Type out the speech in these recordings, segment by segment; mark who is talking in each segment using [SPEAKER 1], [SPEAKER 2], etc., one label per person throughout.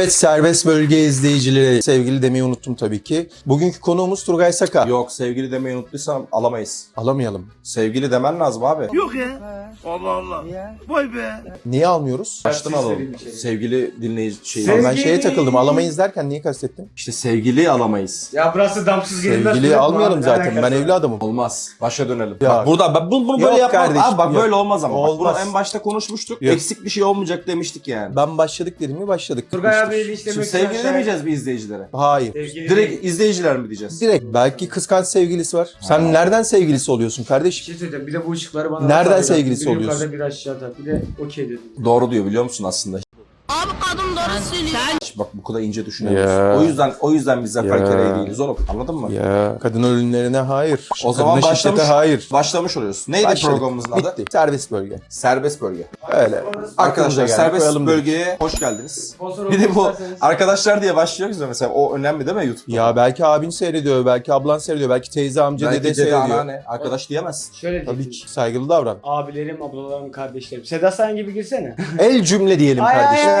[SPEAKER 1] Evet serbest bölge izleyicileri sevgili demeyi unuttum tabii ki. Bugünkü konuğumuz Turgay Saka.
[SPEAKER 2] Yok sevgili demeyi unuttuysam alamayız.
[SPEAKER 1] Alamayalım.
[SPEAKER 2] Sevgili demen lazım abi.
[SPEAKER 3] Yok ya. Allah Allah. Vay be.
[SPEAKER 1] Niye almıyoruz?
[SPEAKER 2] Baştan alalım. Sevgili dinleyici şey.
[SPEAKER 1] Ben
[SPEAKER 3] Sevgili-
[SPEAKER 1] şeye takıldım. Alamayız derken niye kastettin?
[SPEAKER 2] İşte sevgili alamayız.
[SPEAKER 3] Ya burası damsız gelinmez.
[SPEAKER 1] Sevgili almayalım zaten. Ben evli adamım.
[SPEAKER 2] Olmaz. Başa dönelim.
[SPEAKER 1] Ya.
[SPEAKER 2] Bak burada bak bunu, bunu böyle yapmam.
[SPEAKER 1] kardeşim,
[SPEAKER 2] Abi bak
[SPEAKER 1] yok.
[SPEAKER 2] böyle olmaz ama. Bak
[SPEAKER 1] Olmaz.
[SPEAKER 2] bunu en başta konuşmuştuk.
[SPEAKER 1] Yok.
[SPEAKER 2] Eksik bir şey olmayacak demiştik yani.
[SPEAKER 1] Ben başladık dedim mi başladık.
[SPEAKER 3] Turgay abiyle işlemek
[SPEAKER 2] sevgili demeyeceğiz bir izleyicilere.
[SPEAKER 1] Hayır.
[SPEAKER 3] Sevgili
[SPEAKER 2] Direkt izleyiciler mi diyeceğiz?
[SPEAKER 1] Direkt belki kıskanç sevgilisi var. Sen nereden sevgilisi oluyorsun
[SPEAKER 3] Bir
[SPEAKER 1] kardeşim?
[SPEAKER 3] şey söyleyeceğim. Bir de bu ışıkları bana
[SPEAKER 1] Nereden sevgilisi
[SPEAKER 3] bir
[SPEAKER 1] oluyorsun?
[SPEAKER 3] yukarıda bir aşağıda. Bir de okey dedim.
[SPEAKER 2] Doğru diyor biliyor musun aslında?
[SPEAKER 4] Abi kadın doğru söylüyor.
[SPEAKER 2] Bak bu kadar ince düşünüyoruz.
[SPEAKER 1] Ya.
[SPEAKER 2] O yüzden o yüzden biz Zafer
[SPEAKER 1] Ya.
[SPEAKER 2] Kere'yi değiliz oğlum. Anladın mı?
[SPEAKER 1] Ya kadın ölümlerine hayır.
[SPEAKER 2] O zaman
[SPEAKER 1] Kadına
[SPEAKER 2] başlamış.
[SPEAKER 1] hayır.
[SPEAKER 2] Başlamış oluyoruz. Neydi
[SPEAKER 1] Başladık.
[SPEAKER 2] programımızın adı?
[SPEAKER 1] Bitti. Serbest bölge.
[SPEAKER 2] Serbest bölge.
[SPEAKER 1] Öyle. Aklımıza
[SPEAKER 2] Arkadaşlar
[SPEAKER 1] geldi,
[SPEAKER 2] serbest
[SPEAKER 1] koyalım dedik.
[SPEAKER 2] bölgeye hoş geldiniz.
[SPEAKER 3] Sponsor
[SPEAKER 2] Bir de bu
[SPEAKER 3] olmak isterseniz-
[SPEAKER 2] arkadaşlar diye başlıyoruz ya mesela o önemli değil mi YouTube'da?
[SPEAKER 1] Ya belki abin seyrediyor, belki ablan seyrediyor, belki teyze amca
[SPEAKER 2] Belki
[SPEAKER 1] dede
[SPEAKER 2] dede,
[SPEAKER 1] seyrediyor.
[SPEAKER 2] anneanne, arkadaş diyemezsin.
[SPEAKER 3] Şöyle
[SPEAKER 1] Tabii ki saygılı davran.
[SPEAKER 3] Abilerim, ablalarım, kardeşlerim. Seda Sayan gibi girsene.
[SPEAKER 1] El cümle diyelim
[SPEAKER 3] Ay, ay,
[SPEAKER 1] kardeşim.
[SPEAKER 3] ay,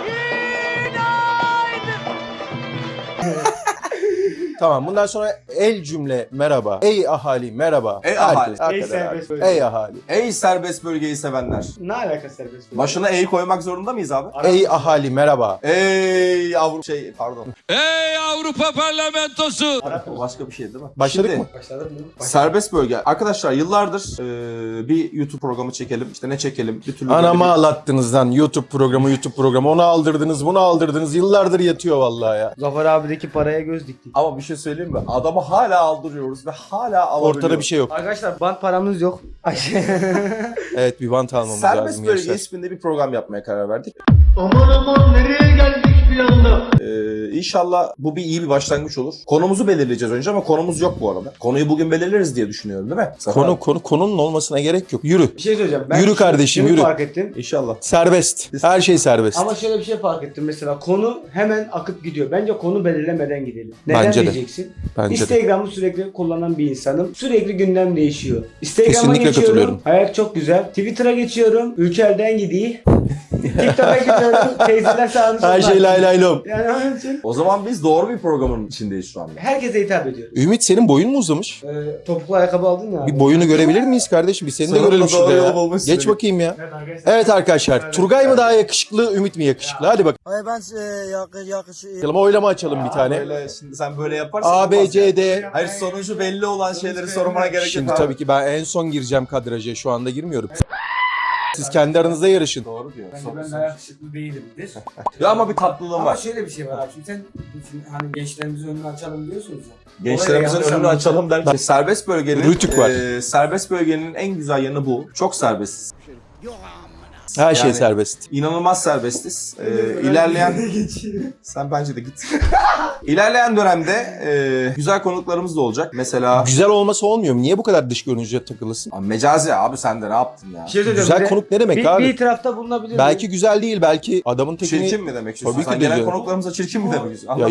[SPEAKER 1] Tamam bundan sonra el cümle merhaba. Ey ahali merhaba.
[SPEAKER 2] Ey
[SPEAKER 1] Herkes,
[SPEAKER 2] ahali.
[SPEAKER 3] Ey
[SPEAKER 1] hakikaten
[SPEAKER 3] serbest
[SPEAKER 1] herkes.
[SPEAKER 3] bölge.
[SPEAKER 1] Ey ahali.
[SPEAKER 2] Ey serbest bölgeyi sevenler.
[SPEAKER 3] Ne alakası serbest bölge?
[SPEAKER 2] Başına ey koymak zorunda mıyız abi?
[SPEAKER 3] Ara-
[SPEAKER 1] Ey ahali merhaba.
[SPEAKER 2] Ey Avrupa şey pardon.
[SPEAKER 5] Ey Avrupa Parlamentosu!
[SPEAKER 3] Arap
[SPEAKER 2] başka bir şey değil mi?
[SPEAKER 1] Başladık
[SPEAKER 2] Şimdi,
[SPEAKER 1] mı?
[SPEAKER 3] Başladık mı? Başladık.
[SPEAKER 2] Serbest bölge. Arkadaşlar yıllardır e, bir YouTube programı çekelim. İşte ne çekelim? Bir türlü
[SPEAKER 1] Anamı
[SPEAKER 2] böyle
[SPEAKER 1] ağlattınız lan YouTube programı YouTube programı. Onu aldırdınız bunu aldırdınız. Yıllardır yatıyor vallahi ya.
[SPEAKER 3] Zafer abideki paraya göz diktik.
[SPEAKER 2] Ama bir şey söyleyeyim mi? Adamı hala aldırıyoruz ve hala alabiliyoruz.
[SPEAKER 1] Ortada bir şey yok.
[SPEAKER 3] Arkadaşlar bant paramız yok.
[SPEAKER 1] Evet bir bant almamız
[SPEAKER 2] Serbest
[SPEAKER 1] lazım
[SPEAKER 2] bölge
[SPEAKER 1] gençler.
[SPEAKER 2] isminde bir program yapmaya karar verdik.
[SPEAKER 6] Aman aman nereye geldik bir anda?
[SPEAKER 2] Ee, inşallah bu bir iyi bir başlangıç olur. Konumuzu belirleyeceğiz önce ama konumuz yok bu arada. Konuyu bugün belirleriz diye düşünüyorum değil mi? Zafer
[SPEAKER 1] Konu konu konunun olmasına gerek yok. Yürü.
[SPEAKER 3] Bir şey söyleyeceğim. Ben
[SPEAKER 1] Yürü kardeşim, yürü.
[SPEAKER 3] fark ettim.
[SPEAKER 2] İnşallah.
[SPEAKER 1] Serbest. Her şey serbest.
[SPEAKER 3] Ama şöyle bir şey fark ettim mesela konu hemen akıp gidiyor. Bence konu belirlemeden gidelim. Neden
[SPEAKER 1] Bence de.
[SPEAKER 3] diyeceksin?
[SPEAKER 1] Bence de.
[SPEAKER 3] Instagram'ı sürekli kullanan bir insanım. Sürekli gündem değişiyor. Instagram'a
[SPEAKER 1] Kesinlikle
[SPEAKER 3] geçiyorum.
[SPEAKER 1] katılıyorum.
[SPEAKER 3] Hayat çok güzel. Twitter'a geçiyorum. Ülkelden gidiyor. TikTok'a gidiyorum. Teyzeler sağını
[SPEAKER 1] Her şey lay lay lom.
[SPEAKER 3] Yani onun için
[SPEAKER 2] O zaman biz doğru bir programın içindeyiz şu anda.
[SPEAKER 3] herkese hitap ediyoruz.
[SPEAKER 1] Ümit senin boyun mu uzamış?
[SPEAKER 3] Ee, topuklu ayakkabı aldın ya. abi.
[SPEAKER 1] Bir boyunu görebilir miyiz kardeşim? Bir seni de
[SPEAKER 2] Sonunda
[SPEAKER 1] görelim şurada ya.
[SPEAKER 2] bulmuşsun
[SPEAKER 1] Geç
[SPEAKER 2] Ümit.
[SPEAKER 1] bakayım ya.
[SPEAKER 3] Evet arkadaşlar.
[SPEAKER 1] Evet arkadaşlar. Turgay mı daha yakışıklı, Ümit mi yakışıklı? Hadi bakalım.
[SPEAKER 6] Ay ben e, yakış yakış
[SPEAKER 1] Oylama açalım bir tane.
[SPEAKER 2] Böyle, şimdi sen böyle yaparsan
[SPEAKER 1] A, B,
[SPEAKER 2] olmaz
[SPEAKER 1] C. D.
[SPEAKER 2] Hayır sonucu belli olan şeyleri sormana gerek yok.
[SPEAKER 1] Şimdi
[SPEAKER 2] abi.
[SPEAKER 1] tabii ki ben en son gireceğim kadraja. Şu anda girmiyorum. Siz kendi aranızda yarışın.
[SPEAKER 2] Doğru diyor.
[SPEAKER 3] Bence ben daha yakışıklı değilimdir.
[SPEAKER 2] Ya ama bir tatlılığım
[SPEAKER 3] Ama
[SPEAKER 2] var.
[SPEAKER 3] şöyle bir şey var abi. Şimdi sen şimdi hani gençlerimizin önünü açalım diyorsunuz ya.
[SPEAKER 2] Gençlerimizin
[SPEAKER 3] yanlış
[SPEAKER 2] önünü açalım derken. Serbest bölgenin,
[SPEAKER 1] Rütük var.
[SPEAKER 2] e, serbest bölgenin en güzel yanı bu. Çok serbestiz.
[SPEAKER 1] Her şey
[SPEAKER 2] Yani-
[SPEAKER 1] serbest.
[SPEAKER 2] İnanılmaz serbestiz. E, ilerleyen... Sen bence de git. İlerleyen dönemde e, güzel konuklarımız da olacak. Mesela
[SPEAKER 1] Güzel olması olmuyor mu? Niye bu kadar dış görünüşe takılısın?
[SPEAKER 2] Abi mecazi abi sen de ne yaptın ya?
[SPEAKER 3] Bir şey.
[SPEAKER 1] Güzel
[SPEAKER 3] Bir
[SPEAKER 1] konuk ne demek
[SPEAKER 3] bir,
[SPEAKER 1] abi?
[SPEAKER 3] Bir itirafta bulunabilir
[SPEAKER 1] Belki güzel değil, belki adamın tekini...
[SPEAKER 2] Çirkin mi demek istiyorsun?
[SPEAKER 1] Tabii ki
[SPEAKER 2] Sen
[SPEAKER 1] de
[SPEAKER 2] gelen
[SPEAKER 1] diyorum.
[SPEAKER 2] konuklarımıza çirkin mi demek istiyorsun?
[SPEAKER 1] Ya-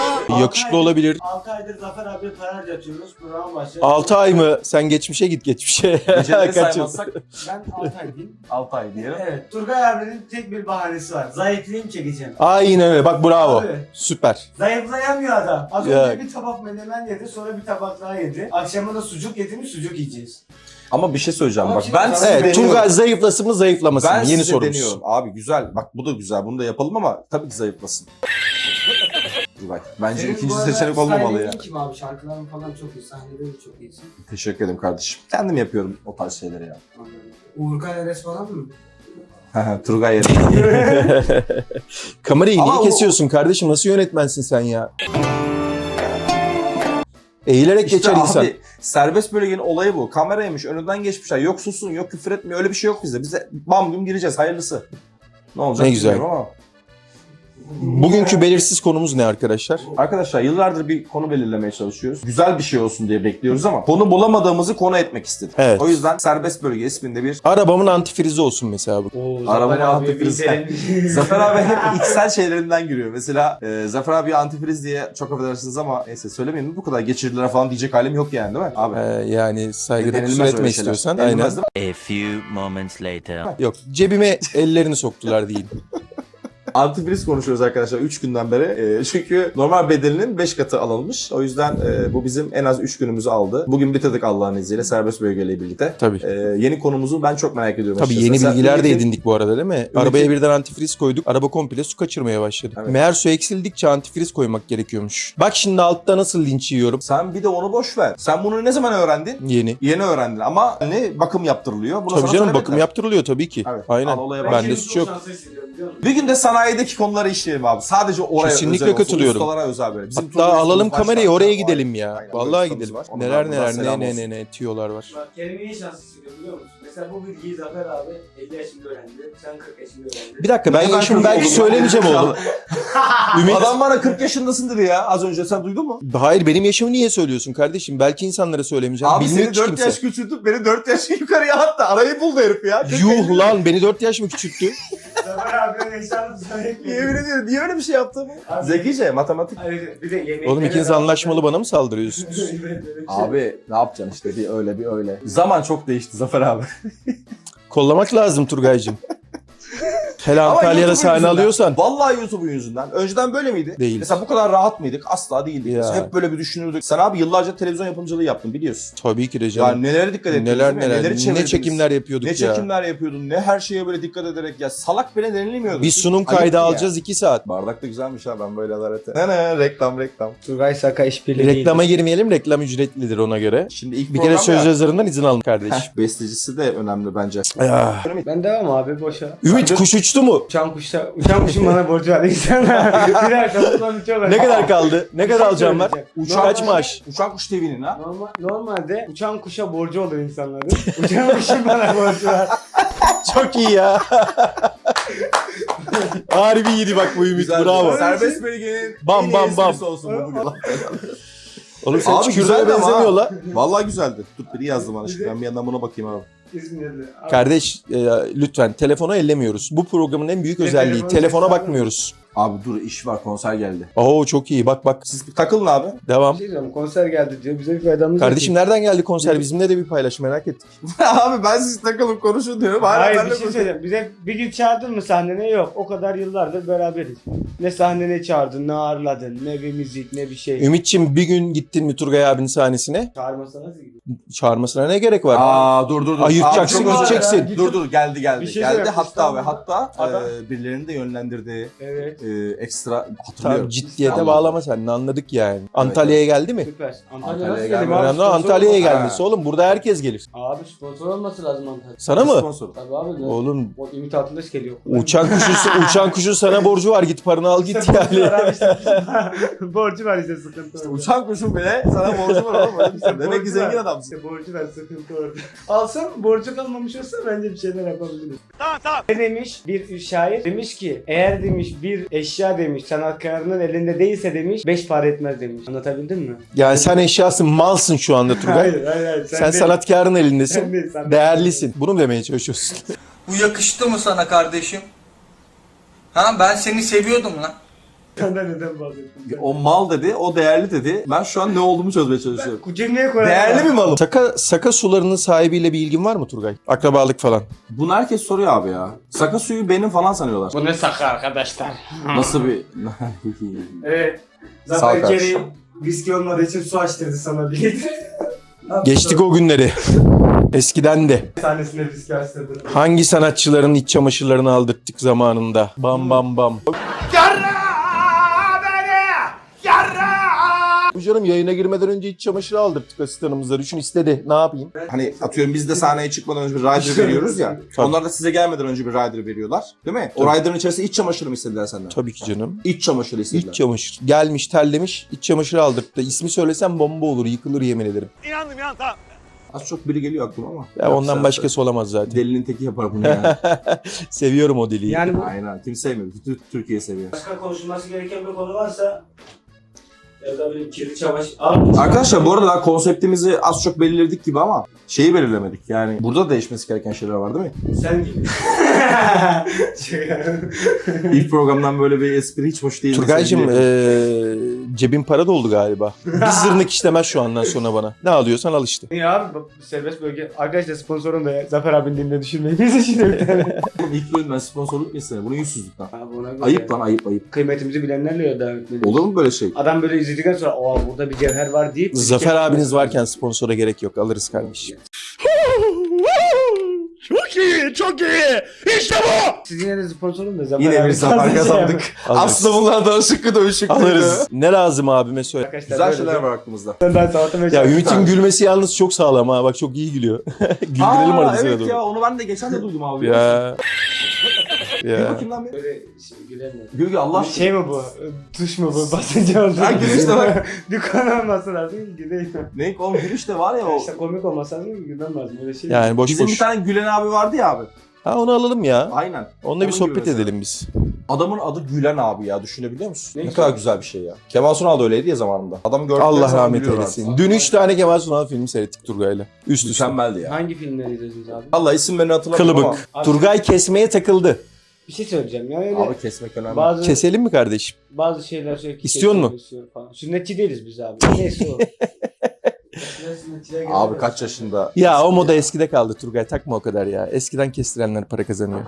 [SPEAKER 2] Anladım.
[SPEAKER 1] Yakışıklı olabilir.
[SPEAKER 3] 6 aydır Zafer abi para harcatıyoruz. Programa başladı.
[SPEAKER 1] 6 ay mı? Sen geçmişe git geçmişe.
[SPEAKER 2] Geceleri
[SPEAKER 1] Kaç yıl?
[SPEAKER 2] saymazsak
[SPEAKER 3] Ben 6 ay diyeyim.
[SPEAKER 2] 6 ay diyelim.
[SPEAKER 3] Evet. Turgay abinin tek bir bahanesi var. Zayıflayayım çekeceğim.
[SPEAKER 1] Aynen öyle. Bak bravo.
[SPEAKER 3] Abi.
[SPEAKER 1] Süper.
[SPEAKER 3] Zayıflayamıyor adam. Az
[SPEAKER 1] Ya.
[SPEAKER 3] önce bir tabak menemen yedi, sonra bir tabak daha yedi. Akşama da sucuk yedi mi sucuk yiyeceğiz.
[SPEAKER 2] Ama bir şey söyleyeceğim
[SPEAKER 3] Ama
[SPEAKER 2] bak.
[SPEAKER 3] şimdi
[SPEAKER 2] Ben
[SPEAKER 3] sana-
[SPEAKER 2] size
[SPEAKER 1] Evet,
[SPEAKER 2] deniyorum.
[SPEAKER 1] Turgay zayıflasın mı zayıflamasın
[SPEAKER 2] Ben
[SPEAKER 1] mı? Yeni
[SPEAKER 2] size
[SPEAKER 1] sorumuz.
[SPEAKER 2] deniyorum. Abi güzel. Bak bu da güzel. Bunu da yapalım ama tabii ki zayıflasın. Turgay. Bence
[SPEAKER 3] Senin bu
[SPEAKER 2] ikinci
[SPEAKER 3] arada
[SPEAKER 2] seçenek olmamalı ya.
[SPEAKER 3] stylingin kim abi? Şarkıların falan çok iyi. Sahnede de çok iyisin.
[SPEAKER 2] Teşekkür ederim kardeşim. Kendim yapıyorum o tarz şeyleri ya.
[SPEAKER 3] Anladım. Uğurkan Eres falan mı?
[SPEAKER 2] Turgay yerim.
[SPEAKER 1] Kamerayı
[SPEAKER 2] Ama
[SPEAKER 1] niye
[SPEAKER 2] o-
[SPEAKER 1] kesiyorsun kardeşim? Nasıl yönetmensin sen ya? Eğilerek geçer
[SPEAKER 2] abi
[SPEAKER 1] insan.
[SPEAKER 2] serbest bölgenin olayı bu. Kameraymış önünden geçmişler. Yok susun yok küfür etmiyor. Öyle bir şey yok bizde. Bize bam güm gireceğiz. Hayırlısı. Ne olacak
[SPEAKER 1] Ne güzel.
[SPEAKER 2] bilmiyorum ama.
[SPEAKER 1] Bugünkü belirsiz konumuz ne arkadaşlar?
[SPEAKER 2] Arkadaşlar yıllardır bir konu belirlemeye çalışıyoruz. Güzel bir şey olsun diye bekliyoruz ama konu bulamadığımızı konu etmek istedik.
[SPEAKER 1] Evet.
[SPEAKER 2] O yüzden serbest bölge isminde bir
[SPEAKER 1] Arabamın antifrizi olsun mesela bu.
[SPEAKER 3] Oo,
[SPEAKER 2] Araba
[SPEAKER 3] Zafer abi
[SPEAKER 2] antifriz.
[SPEAKER 3] bir
[SPEAKER 2] Zafer abi hep içsel şeylerinden giriyor. Mesela e, Zafer abi antifriz diye çok affedersiniz ama neyse söylemeyeyim mi? Bu kadar geçirdiler falan diyecek halim yok yani değil mi? Abi.
[SPEAKER 1] Ee, yani saygıda kusur etme istiyorsan.
[SPEAKER 2] Denilmez
[SPEAKER 1] Aynen.
[SPEAKER 7] A few moments later.
[SPEAKER 1] Yok cebime ellerini soktular diyeyim.
[SPEAKER 2] Antifriz konuşuyoruz arkadaşlar 3 günden beri. E, çünkü normal bedelinin 5 katı alınmış. O yüzden e, bu bizim en az 3 günümüzü aldı. Bugün bitirdik Allah'ın izniyle serbest bölgeyle birlikte.
[SPEAKER 1] Tabii.
[SPEAKER 2] E, yeni konumuzu ben çok merak ediyorum.
[SPEAKER 1] Tabii
[SPEAKER 2] açıkçası.
[SPEAKER 1] yeni bilgiler de edindik bu arada değil mi? Arabaya birden antifriz koyduk. Araba komple su kaçırmaya başladı.
[SPEAKER 2] Evet.
[SPEAKER 1] Meğer su eksildikçe antifriz koymak gerekiyormuş. Bak şimdi altta nasıl linç yiyorum.
[SPEAKER 2] Sen bir de onu boş ver. Sen bunu ne zaman öğrendin?
[SPEAKER 1] Yeni.
[SPEAKER 2] Yeni öğrendin ama ne bakım yaptırılıyor. Bunu
[SPEAKER 1] Tabii
[SPEAKER 2] sana
[SPEAKER 1] canım
[SPEAKER 2] söylemediler.
[SPEAKER 1] bakım yaptırılıyor tabii ki.
[SPEAKER 2] Evet.
[SPEAKER 1] Aynen.
[SPEAKER 2] Olaya bak.
[SPEAKER 1] Bende suç yok.
[SPEAKER 2] Bir gün de sanayideki konuları işleyelim abi. Sadece oraya
[SPEAKER 1] Kesinlikle
[SPEAKER 2] özel olsun.
[SPEAKER 1] katılıyorum.
[SPEAKER 2] Ustalara özel böyle. Bizim
[SPEAKER 1] Hatta alalım kamerayı oraya gidelim ya.
[SPEAKER 2] Aynen,
[SPEAKER 1] Vallahi gidelim.
[SPEAKER 2] var.
[SPEAKER 1] Neler neler ne ne
[SPEAKER 2] olsun.
[SPEAKER 1] ne ne tiyolar var.
[SPEAKER 3] Bak kendime niye şans hissediyorum biliyor musun? Mesela bu bilgiyi Zafer abi 50 yaşında öğrendi. Sen 40 yaşında öğrendin.
[SPEAKER 1] Bir dakika ben
[SPEAKER 2] kadar
[SPEAKER 1] yaşımı belki söylemeyeceğim oğlum. Ümit.
[SPEAKER 2] Adam bana 40 yaşındasın dedi ya az önce sen duydun mu?
[SPEAKER 1] Hayır benim yaşımı niye söylüyorsun kardeşim? Belki insanlara söylemeyeceğim.
[SPEAKER 2] Abi
[SPEAKER 1] Bilmiyor
[SPEAKER 2] seni
[SPEAKER 1] ki
[SPEAKER 2] 4
[SPEAKER 1] kimse.
[SPEAKER 2] yaş küçültüp beni 4 yaş yukarıya attı. Arayı buldu herif ya.
[SPEAKER 1] Yuh lan beni 4 yaş mı küçülttü?
[SPEAKER 3] Yaşandı
[SPEAKER 2] Yemin ediyorum niye öyle bir şey yaptım? Zekice matematik.
[SPEAKER 3] Hayır bir de.
[SPEAKER 1] Oğlum ikiniz anlaşmalı bana mı saldırıyorsunuz?
[SPEAKER 2] Abi ne yapacaksın işte bir öyle bir öyle. Zaman çok değişti Zafer abi.
[SPEAKER 1] Kollamak lazım Turgay'cığım. Hele
[SPEAKER 2] Ama
[SPEAKER 1] Antalya'da
[SPEAKER 2] YouTube'un
[SPEAKER 1] sahne
[SPEAKER 2] yüzünden.
[SPEAKER 1] alıyorsan.
[SPEAKER 2] Vallahi YouTube'un yüzünden. Önceden böyle miydi?
[SPEAKER 1] Değiliz.
[SPEAKER 2] Mesela bu kadar rahat mıydık? Asla değildik.
[SPEAKER 1] Ya.
[SPEAKER 2] Biz hep böyle bir düşünürdük. Sen abi yıllarca televizyon yapımcılığı yaptın biliyorsun.
[SPEAKER 1] Tabii ki de
[SPEAKER 2] Ya
[SPEAKER 1] canım.
[SPEAKER 2] nelere dikkat ettin?
[SPEAKER 1] neler neler.
[SPEAKER 2] Neleri
[SPEAKER 1] Ne çekimler yapıyorduk
[SPEAKER 2] Ne
[SPEAKER 1] ya.
[SPEAKER 2] çekimler yapıyordun, ne her şeye böyle dikkat ederek ya salak bile denilmiyordu.
[SPEAKER 1] Bir sunum
[SPEAKER 2] Ayıptı
[SPEAKER 1] kaydı
[SPEAKER 2] ya.
[SPEAKER 1] alacağız 2 saat.
[SPEAKER 2] Bardak da güzelmiş ha ben böyle alarete. Ne ne reklam reklam.
[SPEAKER 3] Turgay Saka işbirliği
[SPEAKER 1] Reklama girmeyelim. Reklam ücretlidir ona göre.
[SPEAKER 2] Şimdi ilk
[SPEAKER 1] Bir kere söz
[SPEAKER 2] ya.
[SPEAKER 1] yazarından izin alın kardeşim.
[SPEAKER 2] Bestecisi de önemli bence.
[SPEAKER 3] Ben devam abi boşa.
[SPEAKER 1] Ümit kuş uçtu mu?
[SPEAKER 3] Uçan kuşa, uçan kuşun bana borcu var insanlar. Birer kapıdan uçuyorlar.
[SPEAKER 1] Ne kadar kaldı? Ne kadar alacağım var?
[SPEAKER 3] Uçan
[SPEAKER 1] Kaç maaş?
[SPEAKER 2] Uçan kuş TV'nin ha.
[SPEAKER 3] Normal, normalde uçan kuşa borcu olur insanların. Uçan kuşun bana borcu var.
[SPEAKER 1] Çok iyi ya. Harbi iyiydi bak bu Ümit.
[SPEAKER 2] Güzel.
[SPEAKER 1] Bravo.
[SPEAKER 2] Serbest bölgenin
[SPEAKER 1] Bam,
[SPEAKER 2] en iyi
[SPEAKER 1] bam, bam.
[SPEAKER 2] esprisi olsun bu bugün.
[SPEAKER 1] Oğlum sen
[SPEAKER 2] Abi
[SPEAKER 1] hiç Kürt'e
[SPEAKER 2] ama
[SPEAKER 1] benzemiyor la.
[SPEAKER 2] Vallahi güzeldi. Dur biri yazdı bana şimdi. Ben bir yandan buna bakayım abi.
[SPEAKER 3] İzmirli. Abi,
[SPEAKER 1] Kardeş e, lütfen telefonu ellemiyoruz. Bu programın en büyük özelliği.
[SPEAKER 3] telefonu
[SPEAKER 1] Telefona bakmıyoruz.
[SPEAKER 2] Abi dur iş var konser geldi.
[SPEAKER 1] Oo çok iyi. Bak bak.
[SPEAKER 2] Siz takılın abi.
[SPEAKER 1] Devam.
[SPEAKER 3] Şey diyeceğim konser geldi diyor bize bir faydamız
[SPEAKER 1] Kardeşim nereden geldi konser? Bizimle de bir paylaş merak ettik.
[SPEAKER 2] abi ben siz takılın konuşun diyorum. Hala
[SPEAKER 3] Hayır bir şey söyleyeyim. Bize bir gün çağırdın mı sahnene? Yok. O kadar yıllardır beraberiz. Ne sahnene çağırdın, ne ağırladın, ne bir müzik, ne bir şey.
[SPEAKER 1] Ümitçim bir gün gittin mi Turgay abinin sahnesine?
[SPEAKER 3] Çağırmasa nasıl gidiyor?
[SPEAKER 1] Çağırmasına ne gerek var?
[SPEAKER 2] Aa dur dur dur.
[SPEAKER 1] Ayırtacaksın,
[SPEAKER 2] özür
[SPEAKER 1] gideceksin.
[SPEAKER 2] dilerim. Dur dur geldi geldi.
[SPEAKER 3] Bir şey
[SPEAKER 2] geldi
[SPEAKER 3] söyleyeyim,
[SPEAKER 2] hatta ve hatta
[SPEAKER 3] adam-
[SPEAKER 2] e, birilerinin de yönlendirdiği
[SPEAKER 3] Evet.
[SPEAKER 2] e, ekstra hatırlıyorum.
[SPEAKER 1] ciddiyete
[SPEAKER 2] Allah.
[SPEAKER 1] bağlama sen anladık yani. Antalya'ya geldi mi?
[SPEAKER 3] Süper. Antalya
[SPEAKER 2] Antalya'ya
[SPEAKER 3] geldi?
[SPEAKER 1] Önemli Antalya'ya gelmesi oğlum. Burada herkes gelir.
[SPEAKER 3] Abi sponsor olması lazım Antalya.
[SPEAKER 1] Sana mı?
[SPEAKER 2] Sponsor.
[SPEAKER 3] Tabii abi. Ne?
[SPEAKER 1] Oğlum
[SPEAKER 3] O Ümit Atılış geliyor.
[SPEAKER 1] uçan kuşu uçan kuşun sana borcu var. Git paranı al git yani.
[SPEAKER 3] borcu var işte sıkıntı
[SPEAKER 2] İşte uçan kuşun bile sana borcu var oğlum. şey. Demek ki zengin
[SPEAKER 3] var.
[SPEAKER 2] Adamsın.
[SPEAKER 3] İşte borcu var sıkıntı orada. Alsam borcu kalmamış olsa bence bir şeyler yapabiliriz. Tamam tamam. Ne demiş bir şair? Demiş ki eğer demiş bir eşya demiş sanatkarının elinde değilse demiş beş para etmez demiş. Anlatabildim mi?
[SPEAKER 1] Yani sen eşyasın malsın şu anda Turgay.
[SPEAKER 3] hayır hayır.
[SPEAKER 1] Sen
[SPEAKER 3] değil.
[SPEAKER 1] sanatkarın
[SPEAKER 3] Sen
[SPEAKER 1] elindesin.
[SPEAKER 3] değil, sen
[SPEAKER 1] Değerlisin. Bunu mu demeye çalışıyorsun?
[SPEAKER 8] Bu yakıştı mı sana kardeşim? Ha ben seni seviyordum lan.
[SPEAKER 3] Senden neden bahsettin?
[SPEAKER 2] O mal dedi, o değerli dedi. Ben şu an ne olduğumu çözmeye çalışıyorum.
[SPEAKER 3] Bu cümleye koyalım.
[SPEAKER 2] Değerli mi malım?
[SPEAKER 1] Saka, saka sularının sahibiyle bir ilgin var mı Turgay? Akrabalık falan.
[SPEAKER 2] Bunu herkes soruyor abi ya. Saka suyu benim falan sanıyorlar.
[SPEAKER 3] Bu ne sakı arkadaşlar.
[SPEAKER 2] Nasıl bir...
[SPEAKER 3] Evet.
[SPEAKER 2] Sağ
[SPEAKER 3] Zafer
[SPEAKER 2] karşı.
[SPEAKER 3] Keri viski olmadığı için su açtırdı sana bir.
[SPEAKER 1] Geçtik o günleri. Eskiden de.
[SPEAKER 3] Sahnesine viski açtırdı.
[SPEAKER 1] Hangi sanatçıların iç çamaşırlarını aldırttık zamanında? Bam bam bam. Canım yayına girmeden önce iç çamaşırı aldırttık asistanımızla. Düşün istedi. Ne yapayım?
[SPEAKER 2] Hani atıyorum biz de sahneye çıkmadan önce bir rider veriyoruz ya.
[SPEAKER 1] Tabii.
[SPEAKER 2] Onlar da size gelmeden önce bir rider veriyorlar. Değil mi? O rider'ın içerisinde iç çamaşırı mı istediler senden?
[SPEAKER 1] Tabii ki canım.
[SPEAKER 2] İç çamaşırı istediler.
[SPEAKER 1] İç çamaşır. Gelmiş terlemiş iç çamaşırı aldırttı. İsmi söylesem bomba olur yıkılır yemin ederim.
[SPEAKER 2] Az çok biri geliyor aklıma ama.
[SPEAKER 1] Ya ondan başkası olamaz zaten.
[SPEAKER 2] Delinin teki yapar bunu yani.
[SPEAKER 1] Seviyorum o deliği.
[SPEAKER 3] Yani bu
[SPEAKER 2] Aynen. Kim sevmiyor? Bütün Türkiye seviyor.
[SPEAKER 3] başka konuşulması gereken bir konu varsa ya da bir kirli çamaşır. Al.
[SPEAKER 2] Arkadaşlar bu arada konseptimizi az çok belirledik gibi ama şeyi belirlemedik. Yani burada da değişmesi gereken şeyler var değil mi?
[SPEAKER 3] Sen gibi.
[SPEAKER 2] İlk programdan böyle bir espri hiç hoş değil.
[SPEAKER 1] Turgay'cığım
[SPEAKER 2] Sevgili-
[SPEAKER 1] eee cebin para doldu galiba. Bir zırnık istemez şu andan sonra bana. Ne alıyorsan al işte.
[SPEAKER 3] ya abi bak, serbest bölge. Arkadaşlar sponsorum da ya. Zafer abinin diline düşürmeyin. Bizi şimdi bir tane.
[SPEAKER 2] Oğlum ilk bölümden sponsorluk mu istedi? Bunu yüzsüzlük lan.
[SPEAKER 3] Abi ona göre
[SPEAKER 2] Ayıp lan ayıp ayıp.
[SPEAKER 3] Kıymetimizi bilenlerle ya devam etmeliyiz.
[SPEAKER 2] Olur mu böyle şey?
[SPEAKER 3] Adam böyle izledikten sonra o burada bir cevher var deyip
[SPEAKER 1] Zafer abiniz varken sponsora gerek yok. Alırız kardeşim.
[SPEAKER 3] Siz yine de sponsorum da Zafer
[SPEAKER 2] Yine bir zafer kazandık. Aslında bunlardan şıkkı da ışık.
[SPEAKER 1] Alırız. Ne lazım abime söyle.
[SPEAKER 3] Arkadaşlar
[SPEAKER 2] Güzel
[SPEAKER 3] böyle
[SPEAKER 2] şeyler var aklımızda.
[SPEAKER 3] Ben sabahtan beri
[SPEAKER 1] Ya. Ümit'in gülmesi yalnız çok sağlam ha. Bak çok iyi gülüyor. Güldürelim
[SPEAKER 2] Aa,
[SPEAKER 1] arada sırada.
[SPEAKER 2] evet ya onu ben de geçen de duydum abi.
[SPEAKER 1] Ya. Ya.
[SPEAKER 2] bakayım lan bir.
[SPEAKER 3] Böyle şey, gülemiyorum.
[SPEAKER 2] Gül gül Allah
[SPEAKER 3] Bir şey mi bu? Tuş mu bu? Basınca oldu.
[SPEAKER 2] Ha, gülüş de var.
[SPEAKER 3] bir konu olması lazım. Güleyim.
[SPEAKER 2] Ne oğlum gülüş de var ya o.
[SPEAKER 3] İşte komik olması lazım. Gülmem lazım. Öyle şey.
[SPEAKER 1] Yani boş
[SPEAKER 2] Bizim bir
[SPEAKER 1] boş.
[SPEAKER 2] tane Gülen abi vardı ya abi.
[SPEAKER 1] Ha onu alalım ya.
[SPEAKER 2] Aynen.
[SPEAKER 1] Onunla bir sohbet edelim biz.
[SPEAKER 2] Adamın adı Gülen abi ya düşünebiliyor musun?
[SPEAKER 3] Ne
[SPEAKER 2] Ne, kadar güzel bir şey ya. Kemal Sunal da öyleydi ya zamanında. Adam gördükleri
[SPEAKER 1] Allah rahmet eylesin. Dün üç tane Kemal Sunal filmi seyrettik Turgay'la. Üst üste.
[SPEAKER 2] Mükemmeldi ya.
[SPEAKER 3] Hangi filmleri izlediniz abi?
[SPEAKER 2] Allah isimlerini hatırlamıyorum
[SPEAKER 1] Kılıbık.
[SPEAKER 3] Abi-
[SPEAKER 1] Turgay kesmeye takıldı.
[SPEAKER 3] Bir şey söyleyeceğim ya. Öyle.
[SPEAKER 2] Abi kesmek önemli.
[SPEAKER 3] bazı
[SPEAKER 1] Keselim mi kardeşim?
[SPEAKER 3] bazı şeyler sürekli
[SPEAKER 1] İstiyor mu?
[SPEAKER 3] kesiyor Falan. Sünnetçi değiliz biz abi. Neyse o. Eskiden sünnetçiler
[SPEAKER 2] Abi kaç yaşında?
[SPEAKER 1] Ya o moda eskide kaldı Turgay. Takma o kadar ya. Eskiden kestirenler para kazanıyor.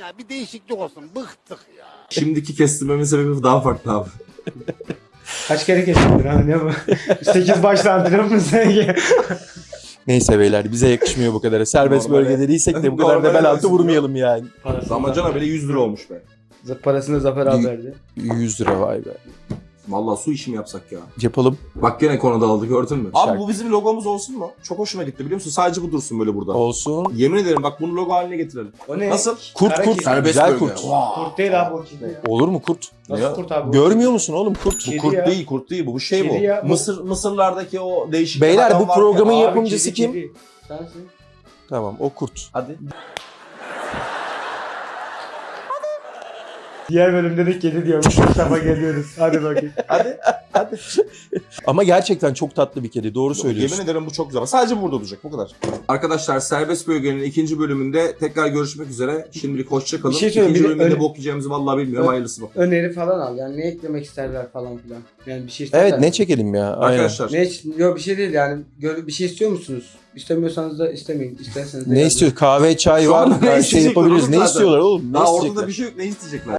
[SPEAKER 6] Ya bir değişiklik olsun. Bıktık ya.
[SPEAKER 2] Şimdiki kestirmemin sebebi daha farklı abi.
[SPEAKER 3] Kaç kere kesildin ha ne bu? 8 başlı antrenör mü sen?
[SPEAKER 1] Neyse beyler bize yakışmıyor bu kadar. Serbest
[SPEAKER 2] Normale-
[SPEAKER 1] bölgede değilsek de bu kadar da bel altı
[SPEAKER 2] versin.
[SPEAKER 1] vurmayalım yani.
[SPEAKER 2] Damacana bile 100 lira olmuş be.
[SPEAKER 3] Parasını Zafer abi verdi.
[SPEAKER 1] 100 lira vay be.
[SPEAKER 2] Vallahi su işi mi yapsak ya?
[SPEAKER 1] Yapalım.
[SPEAKER 2] Bak gene konuda aldı gördün mü? Abi
[SPEAKER 1] Şarkı.
[SPEAKER 2] bu bizim logomuz olsun mu? Çok hoşuma gitti biliyor musun? Sadece bu dursun böyle burada.
[SPEAKER 1] Olsun.
[SPEAKER 2] Yemin ederim bak bunu logo haline getirelim.
[SPEAKER 3] O ne?
[SPEAKER 2] Nasıl?
[SPEAKER 1] Kurt
[SPEAKER 3] Kara
[SPEAKER 1] kurt.
[SPEAKER 3] kedi.
[SPEAKER 2] Serbest
[SPEAKER 1] Güzel
[SPEAKER 2] bölge.
[SPEAKER 1] kurt.
[SPEAKER 3] Kurt değil abi o kedi.
[SPEAKER 1] Olur mu kurt?
[SPEAKER 3] Nasıl
[SPEAKER 2] Ya,
[SPEAKER 3] kurt abi? o?
[SPEAKER 1] Görmüyor musun oğlum kurt?
[SPEAKER 3] Kedi
[SPEAKER 2] Bu kurt
[SPEAKER 3] ya.
[SPEAKER 2] değil, kurt değil bu. Bu şey
[SPEAKER 3] Kedi
[SPEAKER 2] bu.
[SPEAKER 3] ya, bu-
[SPEAKER 2] Mısır Mısırlardaki o değişik
[SPEAKER 1] Beyler, bu
[SPEAKER 2] var ya.
[SPEAKER 1] programın
[SPEAKER 3] Abi,
[SPEAKER 1] yapımcısı
[SPEAKER 3] kedi,
[SPEAKER 1] kim?
[SPEAKER 3] kedi. Sensin.
[SPEAKER 1] Tamam o kurt.
[SPEAKER 2] Hadi.
[SPEAKER 3] Diğer bölümde de kedi diyormuş. Mustafa geliyoruz. Hadi bakayım.
[SPEAKER 2] Hadi. Hadi.
[SPEAKER 1] Ama gerçekten çok tatlı bir kedi. Doğru söylüyorsun.
[SPEAKER 2] Yemin ederim bu çok güzel. Sadece burada duracak bu kadar. Arkadaşlar Serbest Bölgenin ikinci bölümünde tekrar görüşmek üzere. Şimdilik hoşça kalın.
[SPEAKER 3] Bir şey söyleyeyim,
[SPEAKER 2] İkinci
[SPEAKER 3] bir de
[SPEAKER 2] bölümde
[SPEAKER 3] öyle-
[SPEAKER 2] bok yiyeceğimizi vallahi bilmiyorum.
[SPEAKER 3] Ö-
[SPEAKER 2] Hayırlısı bak.
[SPEAKER 3] Öneri falan al. Yani ne eklemek isterler falan filan. Yani bir şey isterler.
[SPEAKER 1] Evet ne çekelim ya.
[SPEAKER 2] Arkadaşlar
[SPEAKER 3] Ne yok bir şey değil yani. Gör, bir şey istiyor musunuz? İstemiyorsanız da istemeyin. İsterseniz de
[SPEAKER 1] Ne
[SPEAKER 3] yazın.
[SPEAKER 1] istiyor? Kahve, çay
[SPEAKER 2] Şu
[SPEAKER 1] var mı?
[SPEAKER 2] ne
[SPEAKER 1] Her şey
[SPEAKER 2] isteyecekler
[SPEAKER 1] yapabiliriz.
[SPEAKER 2] oğlum
[SPEAKER 1] Ne
[SPEAKER 2] zaten?
[SPEAKER 1] istiyorlar oğlum? Ne
[SPEAKER 2] daha
[SPEAKER 1] isteyecekler?
[SPEAKER 2] ortada bir şey yok. Ne isteyecekler?